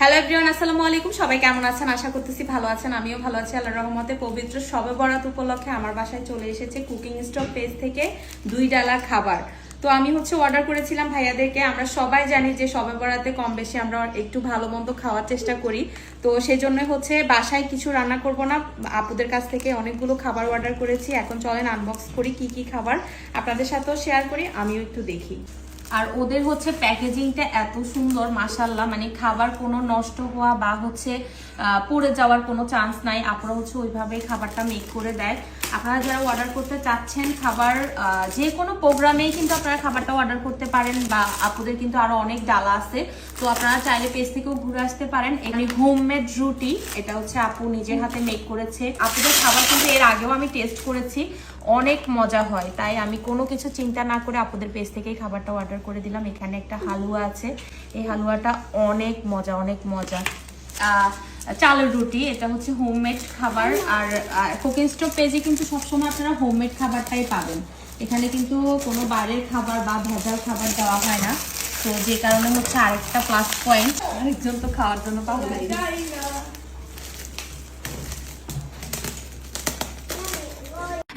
Hello everyone আসসালামু আলাইকুম। সবাই কেমন আছেন? আশা করতেছি ভালো আছেন। আমিও ভালো আছি, আল্লাহর রহমতে। পবিত্র শবে বরাত উপলক্ষে আমার বাসায় চলে এসেছে কুকিং স্টক পেজ থেকে দুই ডালা খাবার। তো আমি হচ্ছে অর্ডার করেছিলাম ভাইয়াদেরকে। আমরা সবাই জানি যে সবে বরাতে কম বেশি আমরা একটু ভালো মন্দ খাওয়ার চেষ্টা করি। তো সেই জন্য হচ্ছে বাসায় কিছু রান্না করব না। আপুদের কাছ থেকে অনেকগুলো খাবার অর্ডার করেছি। এখন চলেন আনবক্স করি কি কি খাবার। আপনাদের সাথেও শেয়ার করি, আমিও একটু দেখি। আর ওদের হচ্ছে প্যাকেজিংটা এত সুন্দর মাসাল্লাহ মানে খাবার কোনো নষ্ট হওয়া বা হচ্ছে পড়ে যাওয়ার কোনো চান্স নাই। আপনারা হচ্ছে ওইভাবে খাবারটা মেক করে দেয়। আপনারা যারা অর্ডার করতে চাচ্ছেন খাবার যে কোনো প্রোগ্রামেই কিন্তু আপনারা খাবারটা অর্ডার করতে পারেন বা আপুদের কিন্তু আরও অনেক ডালা আছে। তো আপনারা চাইলে পেজ থেকেও ঘুরে আসতে পারেন। এখানে হোমমেড রুটি, এটা হচ্ছে আপু নিজের হাতে মেক করেছে। আপুদের খাবার কিন্তু এর আগেও আমি টেস্ট করেছি। অনেক মজা হয়। তাই আমি কোনো কিছু চিন্তা না করে আপনাদের পেজ থেকেই খাবারটা অর্ডার করে দিলাম। এখানে একটা হালুয়া আছে। এই হালুয়াটা অনেক মজা অনেক মজা। চালের রুটি, এটা হচ্ছে হোমমেড খাবার। আর কুকিং স্টোভ পেজে কিন্তু সবসময় আপনারা হোমমেড খাবারটাই পাবেন। এখানে কিন্তু কোনো বাইরের খাবার বা ভেজাল খাবার দেওয়া হয় না। তো যে কারণে হচ্ছে আরেকটা প্লাস পয়েন্ট আরেকজন তো খাওয়ার জন্য পাওয়া পাবো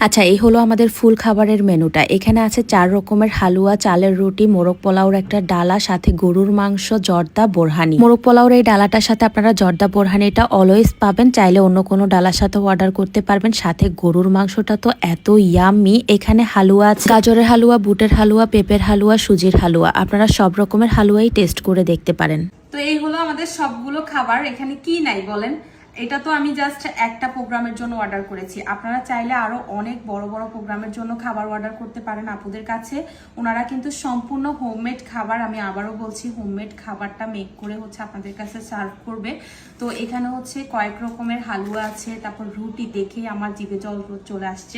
আচ্ছা এই হলো আমাদের ফুল খাবারের মেনুটা। এখানে আছে চার রকমের হালুয়া, চালের রুটি, মোরগ পোলাওর একটা ডালা, সাথে গরুর মাংস, জর্দা, বোরহানি। মোরগ পোলাওর এই ডালাটার সাথে আপনারা জর্দা, বোরহানিটা অলওয়েজ পাবেন। চাইলে অন্য কোনো ডালার সাথে অর্ডার করতে পারবেন। সাথে গরুর মাংসটা তো এত ইয়ামি এখানে হালুয়া আছে, গাজরের হালুয়া, বুটের হালুয়া, পেঁপের হালুয়া, সুজির হালুয়া। আপনারা সব রকমের হালুয়াই টেস্ট করে দেখতে পারেন। তো এই হলো আমাদের সবগুলো খাবার। এখানে কি নাই বলেন? এটা তো আমি জাস্ট একটা প্রোগ্রামের জন্য অর্ডার করেছি। আপনারা চাইলে আরও অনেক বড় বড় প্রোগ্রামের জন্য খাবার অর্ডার করতে পারেন আপুদের কাছে। ওনারা কিন্তু সম্পূর্ণ হোমমেড খাবার, আমি আবারও বলছি হোমমেড খাবারটা মেক করে হচ্ছে আপনাদের কাছে সার্ভ করবে। তো এখানে হচ্ছে কয়েক রকমের হালুয়া আছে, তারপর রুটি দেখেই আমার জিভে জল চলে আসছে।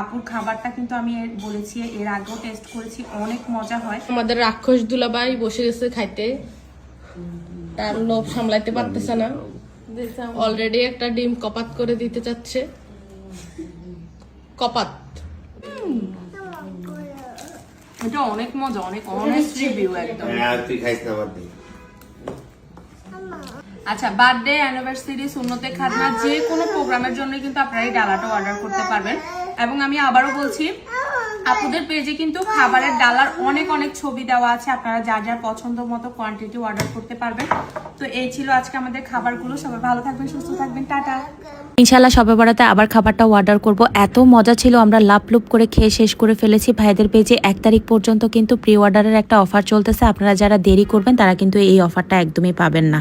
আপুর খাবারটা কিন্তু আমি বলেছি, এর আগেও টেস্ট করেছি, অনেক মজা হয়। আমাদের রাক্ষস দুলাভাই বসে গেছে খাইতে। তার লোভ সামলাইতে পারতেছে না। অলরেডি একটা ডিম কপাত করে দিতে চাচ্ছে। কপাত। এটা অনেক মজা অনেক অনেস্ট রিভিউ একদম। হ্যাঁ তুই খাইস না বাদ দে। আচ্ছা বার্থডে অ্যানিভার্সারি যে কোনো প্রোগ্রামের জন্য কিন্তু আপনারা এই ডালাটা অর্ডার করতে পারবেন। এবং আমি আবারও বলছি আপুদের পেজে কিন্তু খাবারের ডালার অনেক অনেক ছবি দেওয়া আছে। আপনারা যার যার পছন্দ মতো কোয়ান্টিটি অর্ডার করতে পারবেন। তো এই ছিল আজকে আমাদের খাবারগুলো। সবাই ভালো থাকবেন, সুস্থ থাকবেন। টাটা। ইনশাল্লাহ সবে বরাতে আবার খাবারটা অর্ডার করব। এত মজা ছিল, আমরা লাপ লুপ করে খেয়ে শেষ করে ফেলেছি। ভাইদের পেজে এক তারিখ পর্যন্ত কিন্তু প্রি অর্ডারের একটা অফার চলতেছে। আপনারা যারা দেরি করবেন, তারা কিন্তু এই অফারটা একদমই পাবেন না।